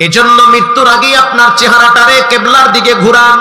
এজন্য মৃত্যুর আগেই আপনার চেহারাটারে কেবলার দিকে ঘুরান।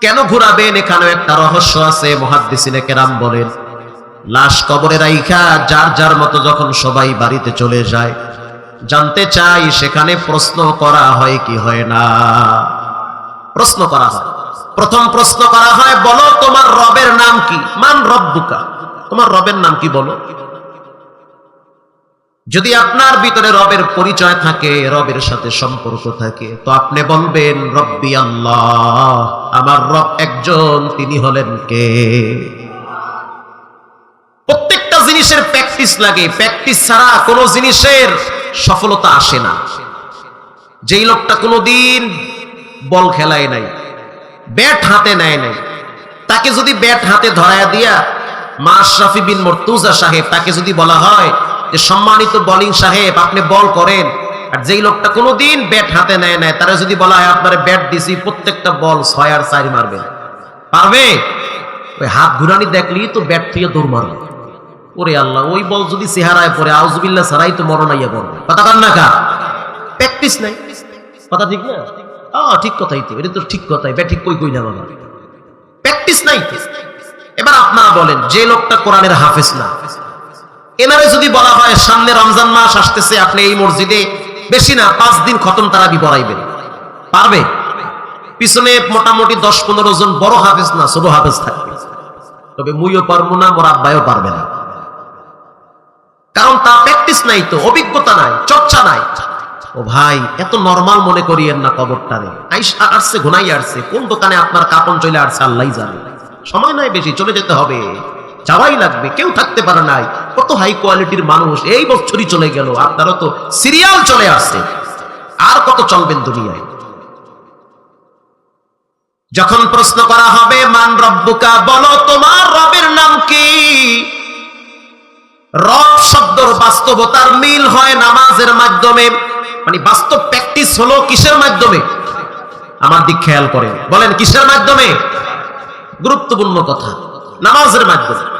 কেন ঘুরাবেন? এখানেও একটা রহস্য আছে, মহাদ্দিসিনে কেরাম বলেন। লাশ কবরে রাইখা, যার যার মতো যখন সবাই বাড়িতে চলে যায়। জানতে চাই সেখানে প্রশ্ন করা হয় কি হয় না? প্রশ্ন করা হয়। প্রথম প্রশ্ন করা হয়, বলো তোমার রবের নাম কি? মান রব্বুকা। তোমার রবের নাম কি বলো? যদি আপনার ভিতরে রবের পরিচয় থাকে, রবের সাথে সম্পর্ক থাকে, তো আপনি বলবেন, রব্বি আল্লাহ, আমার রব একজন, তিনি হলেন কে? প্রত্যেকটা জিনিসের প্র্যাকটিস লাগে। প্র্যাকটিস ছাড়া কোনো জিনিসের সফলতা আসে না। যেই লোকটা কোনোদিন বল খেলায় নাই, ব্যাট হাতে নেয় নাই, তাকে যদি ব্যাট হাতে ধরায়া দিয়া মা আশরাফি বিন মর্তুজা সাহেব তাকে যদি বলা হয় যে সম্মানিত বলিং সাহেব, আপনি বল করেন। আর যেই লোকটা কোনোদিন ব্যাট হাতে নেয় নাই, তারা যদি বলা হয় আপনার ব্যাট দিছি, প্রত্যেকটা বল ছয় আর চার মারবে। পারবে? ওই হাত ঘুরানি দেখলি তো ব্যাট থেকে দৌড় মারবে ওরে আল্লাহ, ওই বল যদি চেহারায় পড়ে আউজবিল্লা ছাড়াই তো মরণাইয়া পড়বে। কথা কার না কা প্র্যাকটিস নাই। কথা ঠিক না? আহ, ঠিক কথাই তো, এটা তো ঠিক কথাই ব্যাট ঠিক কই কই না বাবা। প্র্যাকটিস নাই। এবার আপনারা বলেন, যে লোকটা কোরআনের হাফেজ না এনারে যদি বলা হয় সামনে রমজান মাস আসতেছে, আপনি এই মসজিদে বেশি না, পাঁচ দিন খতম তারাবি বড়াইবেন পারবে? পিছনে মোটামুটি দশ পনেরো জন বড় হাফেজ না, ছোট হাফেজ থাকবে। তবে মুইও পারব না, মোর আব্বাইও পারবে না। কারণ তা প্র্যাকটিস নাই তো, অভিজ্ঞতা নাই, চর্চা নাই। ও ভাই, এত নরমাল মনে করিয়েন না কবরটারে। আইস আসছে ঘুনাই আসছে, কোন দোকানে আপনার কাপন চলে আসছে আল্লাহ জানে। সময় নাই বেশি, চলে যেতে হবে। যাওয়াই লাগবে, কেউ থাকতে পারে নাই। কত হাই কোয়ালিটির মানুষ, এই বছরই চলে গেল, আপনারও তো সিরিয়াল চলে আসছে। আর কত চলবেন দুনিয়ায়? যখন প্রশ্ন করা হবে, মান রব্বুকা? বলো, তোমার রবের নাম কি? রব শব্দর বাস্তবতার মিল হয় নামাজের মাধ্যমে। মানে বাস্তব প্র্যাকটিস হলো কিসের মাধ্যমে? আমার দিক খেয়াল করেন। বলেন, কিসের মাধ্যমে? গুরুত্বপূর্ণ কথা, নামাজের মাধ্যমে।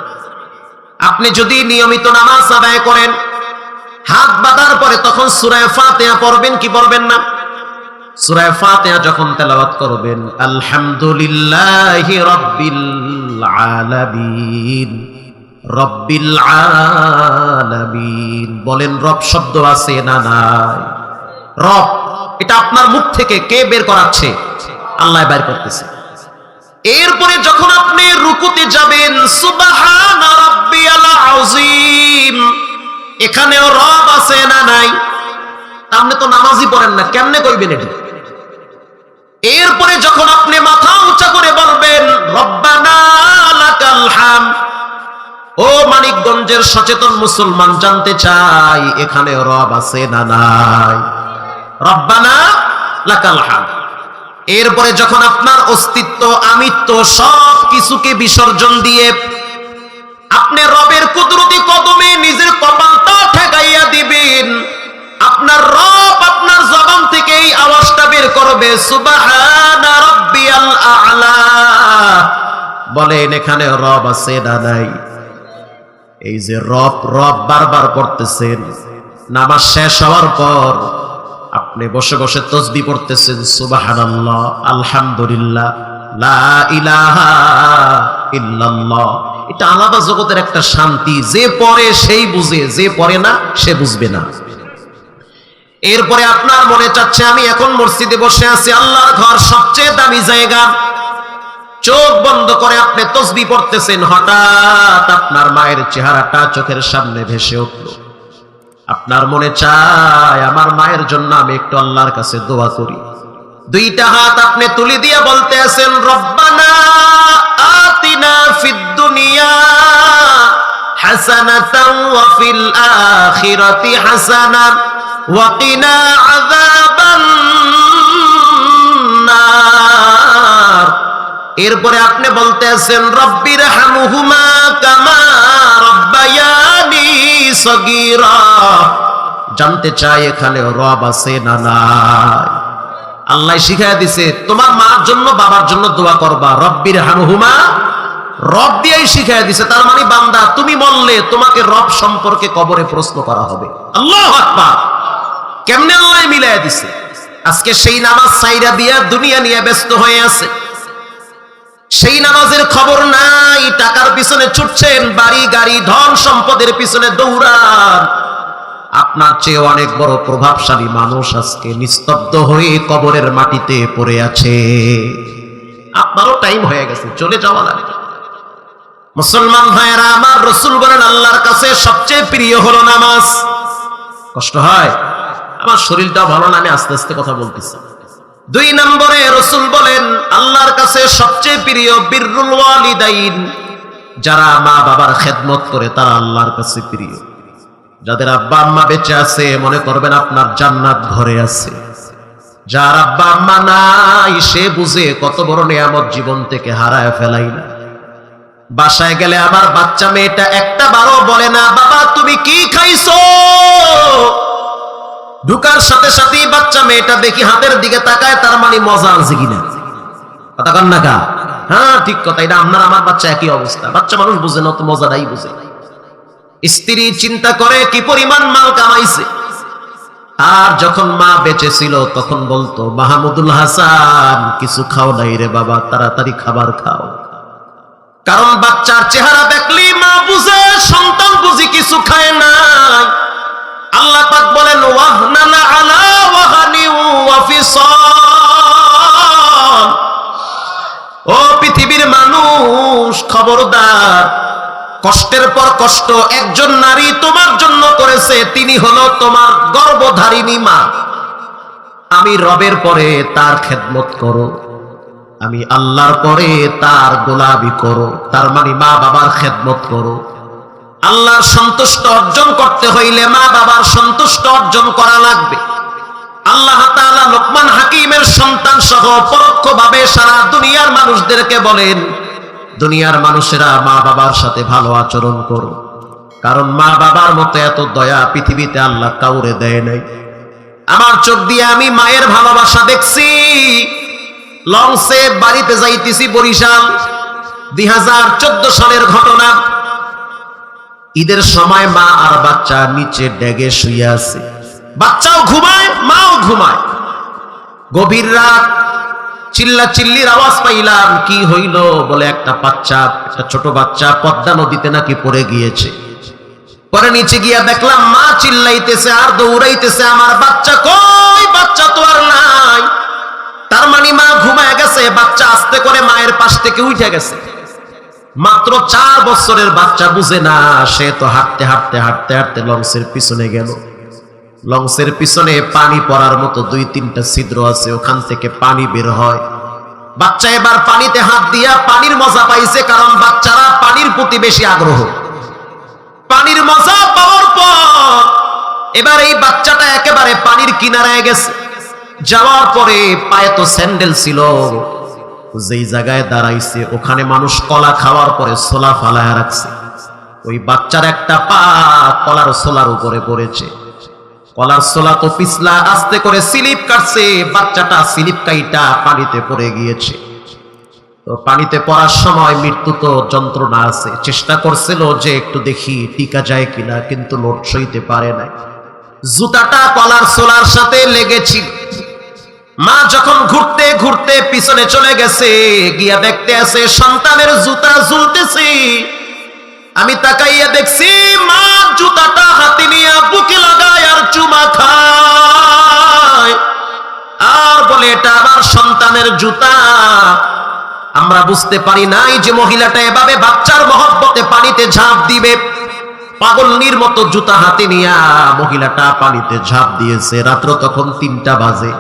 আপনি যদি নিয়মিত নামাজ আদায় করেন, হাত বাঁধার পরে তখন সুরায় ফাতেহা পড়বেন কি পড়বেন না? সুরায় ফাতেহা যখন তেলাওয়াত করবেন, আলহামদুলিল্লাহি রাব্বিল আলামিন, রব্বিল আলামিন। বলেন, রব শব্দ আছে না নাই? রব, এটা আপনার মুখ থেকে কে বের করাচ্ছে? আল্লাহ বের করতেছে। এরপরে যখন আপনি রুকুতে যাবেন সুবহান এখানেও রব আছে না নাই? আপনি তো নামাজই পড়েন না, কেমনে কইবেন এটা? এরপরে যখন আপনি মাথা উঁচা করে বলবেন, রব্বানা ও মানিকগঞ্জের সচেতন মুসলমান, জানতে চাই এখানে রব আছে না নাই? রব্বানা লাকাল হাম। এরপরে যখন আপনার অস্তিত্ব, আমিত্ব সব কিছুকে বিসর্জন দিয়ে আপনি রবের কুদরতি কদমে নিজের কপালটা ঠেকাইয়া দিবেন। আপনার রব আপনার জবান থেকে এই আওয়াজটা বের করবে বলেন, এখানে রব আছে নাই? এই যে রব রব বারবার করতেছেন। নামাজ শেষ হওয়ার পর আপনি বসে বসে তসবি পড়তেছেন, সুবহানাল্লাহ, আলহামদুলিল্লাহ, লা ইলাহা ইল্লাল্লাহ। এটা আলাদা জগতের একটা শান্তি, যে পড়ে সেই বুঝে, যে পড়ে না, সে বুঝবে না। এরপরে আপনার মনে চাচ্ছে, আমি এখন মসজিদে বসে আছি, আল্লাহর ঘর সবচেয়ে দামি জায়গা। চোখ বন্ধ করে আপনি তসবি পড়তেছেন, হঠাৎ আপনার মায়ের চেহারাটা চোখের সামনে ভেসে উঠল। আপনার মনে চায়, আমার মায়ের জন্য আমি একটু আল্লাহর কাছে দোয়া করি। দুইটা হাত আপনি তুলি দিয়ে বলতে আছেন রব্বানা আতিনা ফিদ দুনিয়া হাসানাতাও ওয়া ফিল আখিরাতি হাসানা ওয়া কিনা আযাবান নার। এরপরে আপনি বলতে আছেন রব্বির হামুহুমা কামা রব্বায়ানি সগীরা। জানতে চাই এখানে রব আছে না নাই। আল্লাহ শিখাই দিছে, তোমার মার জন্য, বাবার জন্য দোয়া করবা, রব্বির হামহুমা। রব দিয়েই শিখাই দিছে, তার মানে বান্দা, তুমি বললে তোমাকে রব সম্পর্কে কবরে প্রশ্ন করা হবে। আল্লাহ আকবার। কেমনে আল্লাহ মিলাই দিছে? আজকে সেই নামাজ সাইরা দিয়া দুনিয়া নিয়ে ব্যস্ত হয়ে আছে। সেই নামাজের খবর নাই, টাকার পিছনে ছুটছেন, বাড়ি, গাড়ি, ধন সম্পদের পিছনে দৌড়ান। আপনার চেয়ে অনেক বড় প্রভাবশালী মানুষ আজকে নিস্তব্ধ হয়ে কবরের মাটিতে পড়ে আছে। আপনারও টাইম হয়ে গেছে, চলে যাওয়া লাগে। মুসলমান ভাইয়েরা, আমার রসুল বলেন, আল্লাহর কাছে সবচেয়ে প্রিয় হলো নামাজ। কষ্ট হয়? আমার শরীরটা ভালো না, আমি আস্তে আস্তে কথা বলতেছি। দুই নম্বরে রসুল বলেন কাছে সবচেয়ে প্রিয় বিররুল ওয়ালিদাইন, যারা মা বাবার খেদমত করে তারা আল্লাহর কাছে প্রিয়। যাদের আব্বা আম্মা বেঁচে আছে, মনে করবেন আপনার জান্নাত ঘরে আছে। যার আব্বা আম্মা নাই, সে বুঝে কত বড় নিয়ামত জীবন থেকে হারায় ফেলাই না। বাসায় গেলে আমার বাচ্চা মেয়েটা একটা বারো বলে না, বাবা, তুমি কি খাইছো? ঢুকার সাথে সাথেই বাচ্চা মেয়েটা দেখি হাতের দিকে তাকায়, তার মানে মজা আছে কিনা। কথা না কা হ্যাঁ ঠিক কথা, এটা আপনার আমার বাচ্চা একই অবস্থা। বাচ্চা মানুষ বুঝে না তো বুঝে। স্ত্রী চিন্তা করে কি পরিমাণ মাল কামাইছে। আর যখন মা বেঁচে ছিল তখন বলতো, মাহমুদুল হাসান, কিছু খাও নাই রে বাবা, তাড়াতাড়ি খাবার খাও। কারণ বাচ্চার চেহারা দেখলি মা বুঝে, সন্তান বুঝি কিছু খায় না। আল্লাহ পাক বলেন ওয়াহনানা আলা ওয়াহানি ওয়া ফিসাল ও পৃথিবীর মানুষ খবরদার। কষ্টের পর কষ্ট একজন নারী তোমার জন্য করেছে, তিনি হলো তোমার গর্ভধারিণী মা। আমি রবের পরে তার খেদমত করো, আমি আল্লাহর পরে তার গোলামি করো, তার মানে মা বাবার খেদমত করো। আল্লাহর সন্তুষ্ট অর্জন করতে হইলে মা বাবার সন্তুষ্ট অর্জন করা লাগবে। আল্লাহ তাআলা লোকমান হাকিমের সন্তান সহ পরোক্ষভাবে সারা দুনিয়ার মানুষদেরকে বলেন দুনিয়ার মানুষেরা মা বাবার সাথে ভালো আচরণ করো কারণ মা বাবার মতো এত দয়া পৃথিবীতে আল্লাহ কাউরে দেয় নাই। আমার চোখ দিয়ে আমি মায়ের ভালোবাসা দেখছি। লঞ্চে বাড়িতে যাইতেছি বরিশাল। দুই হাজার চোদ্দ সালের ঘটনা। ঈদের সময় মা আর বাচ্চা নিচে ডেগে শুয়ে আছে। বাচ্চাও ঘুমায়, মাও ঘুমায়। গভীর রাত চিল্লা চিল্লির আওয়াজ পাইলাম, কি হইল? বলে একটা বাচ্চা, একটা ছোট বাচ্চা পদ্মা নদীতে নাকি পড়ে গিয়েছে। পরে নিচে গিয়া দেখলাম, মা চিল্লাইতেছে আর দৌড়াইতেছে, আমার বাচ্চা কই? বাচ্চা তো আর নাই। তার মানে মা ঘুমায় গেছে, বাচ্চা আস্তে করে মায়ের পাশ থেকে উঠে গেছে। মাত্র চার বছরের বাচ্চা বুঝে না, সে তো হাঁটতে হাঁটতে হাঁটতে হাঁটতে লঞ্চের পিছনে গেল। লঞ্চের পিছনে পানি পড়ার মতো দুই তিনটা ছিদ্র আছে, ওখান থেকে পানি বের হয়। বাচ্চা এবার পানিতে হাত দিয়া পানির মজা পাইছে কারণ বাচ্চারা পানির প্রতি বেশি আগ্রহ। পানির মজা পাওয়ার পর এবার এই বাচ্চাটা একেবারে পানির কিনারায় গেছে। যাওয়ার পরে পায়ে তো স্যান্ডেল ছিল। যেই জায়গায় দাঁড়াইছে, ওখানে মানুষ কলা খাওয়ার পরে সোলা ফালায় রাখছে। ওই বাচ্চার একটা পা কলার সোলার উপরে পড়েছে। কলার সোলা তো পিছলা আস্তে করে স্লিপ কাটছে, বাচ্চাটা স্লিপ কাইটা পানিতে পড়ে গিয়েছে। তো পানিতে পড়ার সময় মৃত্যু তো যন্ত্রণা আছে। চেষ্টা করছিল যে একটু দেখি টিকা যায় কিনা, কিন্তু লোট সইতে পারে নাই। জুতাটা কলার সোলার সাথে লেগেছিল। মা যখন ঘুরতে ঘুরতে পিছনে চলে গেছে, গিয়া দেখতে আছে সন্তানের জুতা ঝুলতেছে। আমি তাকাইয়া দেখছি, মা জুতাটা হাতে নিয়ে বুকে লাগায় আর চুমা খায়। আর বলে, এটা আমার সন্তানের জুতা। আমরা বুঝতে পারি নাই যে মহিলাটা এভাবে বাচ্চার মহব্বতে পানিতে ঝাঁপ দিবে। পাগলনির মতো জুতা হাতে নিয়া মহিলাটা পানিতে ঝাঁপ দিয়েছে। রাত্র তখন তিনটা বাজে।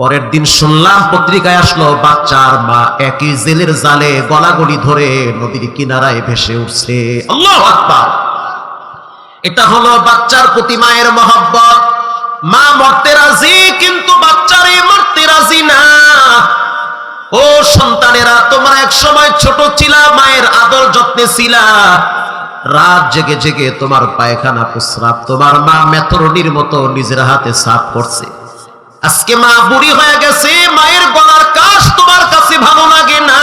পরের দিন শুনলাম পত্রিকায় আসলো, বাচ্চার মা একই জেলের জালে গলাগলি ধরে নদীর কিনারায় ভেসে উঠছে। আল্লাহ এটা হলো বাচ্চার প্রতি মায়ের মহব্বত। মা মরতে রাজি, কিন্তু বাচ্চারে মরতে রাজি না। ও সন্তানেরা, তোমরা এক সময় ছোট ছিলা, মায়ের আদর যত্নে ছিলা। রাত জেগে জেগে তোমার পায়খানা প্রস্রাব, তোমার মা মেথরনির মতো নিজের হাতে সাফ করছে। আজকে মা বুড়ি হয়ে গেছে, মায়ের গলার কাশ তোমার কাছে ভালো লাগে না।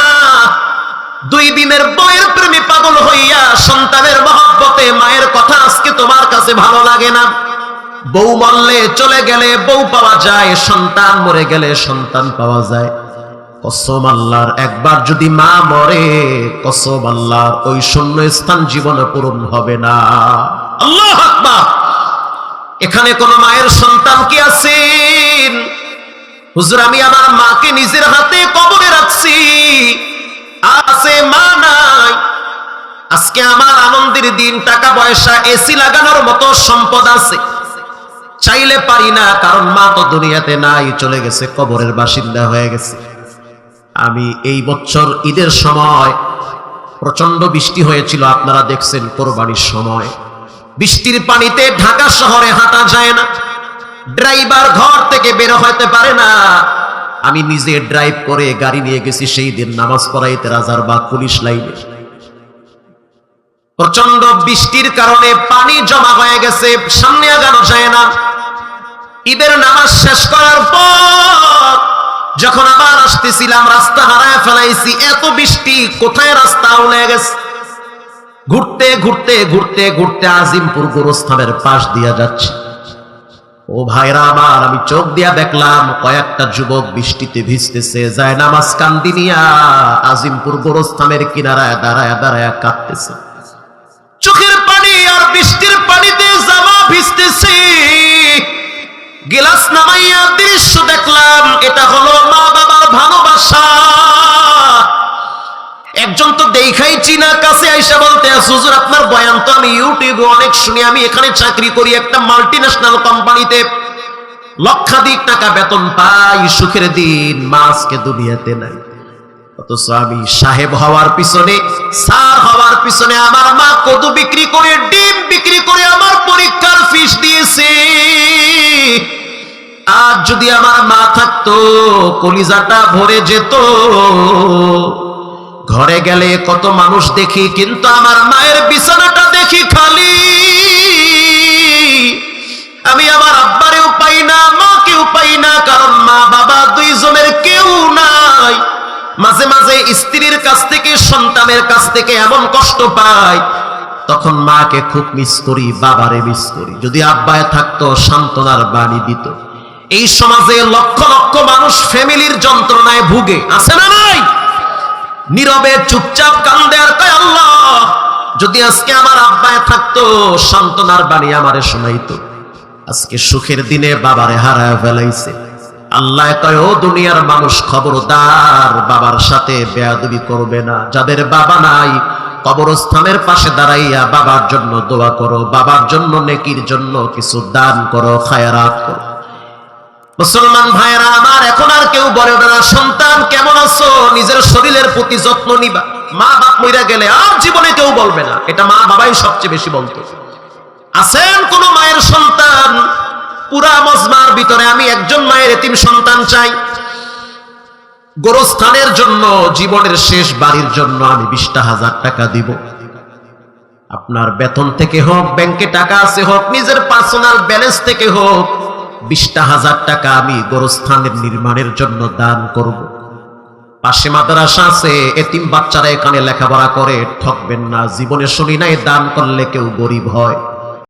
দুই দিনের বইয়ের প্রেমে পাগল হইয়া সন্তানের মহব্বতে মায়ের কথা আজকে তোমার কাছে ভালো লাগে না। বউ মরলে চলে গেলে বউ পাওয়া যায়, সন্তান মরে গেলে সন্তান পাওয়া যায়। কসম আল্লাহর, একবার যদি মা মরে, কসম আল্লাহর, ওই শূন্য স্থান জীবনে পূরণ হবে না। আল্লাহ আকবার! এখানে কোন মায়ের সন্তান কি আছেন হুজুর, আমি আমার মাকে নিজের হাতে কবরে রাখছি। আছে মা নাই। আজকে আমার আনন্দের দিন, টাকা পয়সা এসি লাগানোর মতো সম্পদ আছে। চাইলে পারি না, কারণ মা তো দুনিয়াতে নাই, চলে গেছে, কবরের বাসিন্দা হয়ে গেছে। আমি এই বছর ঈদের সময় প্রচণ্ড বৃষ্টি হয়েছিল, আপনারা দেখছেন কোরবানির সময়। বৃষ্টির পানিতে ঢাকা শহরে হাঁটা যায় না। ড্রাইভার ঘর থেকে বের হতে পারে না। আমি নিজে ড্রাইভ করে গাড়ি নিয়ে গেছি, সেই দিন নামাজ পড়াইতে রাজারবাগ পুলিশ লাইনে। প্রচণ্ড বৃষ্টির কারণে পানি জমা হয়ে গেছে, সামনে আগানো যায় না। ঈদের নামাজ শেষ করার পর যখন আবার আসতেছিলাম, রাস্তা হারায় ফেলাইছি, এত বৃষ্টি, কোথায় রাস্তা উলে গেছে? ঘুরতে ঘুরতে ঘুরতে ঘুরতে আজিমপুর গোরস্থানের পাশ দিয়া যাচ্ছে। ও ভাইরা আমার, আমি চোখ দিয়া দেখলাম কয়েকটা যুবক বৃষ্টিতে ভিজতেছে, যায় নামাজ কান্দিনিয়া আজিমপুর গোরস্থানের কিনারায় দাঁড়ায় দাঁড়ায় কাঁদতেছে। চোখের পানি আর বৃষ্টির পানিতে জামা ভিজতেছে। গিলাস নামাইয়া দৃশ্য দেখলাম, এটা হলো মা বাবার ভালোবাসা। তো চিনা কাছে আইসা বলতে হুজুর, আপনার বয়ান তো আমি ইউটিউবে অনেক শুনি, আমি এখানে চাকরি করি একটা মাল্টিন্যাশনাল কোম্পানিতে। লক্ষাধিক টাকা বেতন পাই, সুখের দিন মাসকে দুনিয়াতে নাই। অথচ সাহেব হওয়ার পিছনে হওয়ার পিছনে আমার মা বিক্রি করে, ডিম বিক্রি করে আমার পরীক্ষার ফিস দিয়েছে। আর যদি আমার মা থাকতো, কলিজাটা ভরে যেত। ঘরে গেলে কত মানুষ দেখি, কিন্তু আমার মায়ের বিছানাটা দেখি খালি। আমি আমার আব্বারেও পাই না, মাকেও পাই না, কারণ মা বাবা দুইজনের কেউ নাই। মাঝে মাঝে স্ত্রীর কাছ থেকে, সন্তানের কাছ থেকে এমন কষ্ট পাই, তখন মাকে খুব মিস করি, বাবারে মিস করি। যদি আব্বায় থাকতো, সান্ত্বনার বাণী দিত। এই সমাজে লক্ষ লক্ষ মানুষ ফ্যামিলির যন্ত্রণায় ভুগে। আছে না নাই? নীরবে চুপচাপ কান্দে আর কয়, আল্লাহ, যদি আজকে আমার আব্বায় থাকতো, সান্ত্বনার বাণী আমারে শোনাইতো। আজকে সুখের দিনে বাবারে হারায় ফেলাইছে। আল্লাহ কয়, ও দুনিয়ার মানুষ, খবরদার, বাবার সাথে বেয়াদবি করবে না। যাদের বাবা নাই, কবরস্থানের পাশে দাঁড়াইয়া বাবার জন্য দোয়া করো, বাবার জন্য, নেকির জন্য কিছু দান করো, খায়রাত করো। মুসলমান ভাইয়েরা, আমার এখন আর কেউ বলে না সন্তান কেমন আছো? নিজের শরীরের প্রতি যত্ন নিবা। মা বাপ মইরা গেলে আর জীবনে কেউ বলবে না। এটা মা বাবাই সবচেয়ে বেশি বলতো। আছেন কোন মায়ের সন্তান? পুরা মজমার ভিতরে আমি একজন মায়ের এতিম সন্তান চাই। গোরস্থানের জন্য, জীবনের শেষ বাড়ির জন্য আমি বিশটা হাজার টাকা দিব। আপনার বেতন থেকে হোক, ব্যাংকে টাকা আছে হোক, নিজের পার্সোনাল ব্যালেন্স থেকে হোক বিশটা হাজার টাকা আমি গোরস্থানের নির্মাণের জন্য দান করব। পাশে মাদ্রাসা আছে, এতিম বাচ্চারা এখানে লেখাপড়া করে, ঠকবেন না। জীবনে শুনি নাই, দান করলে কেউ গরিব হয়।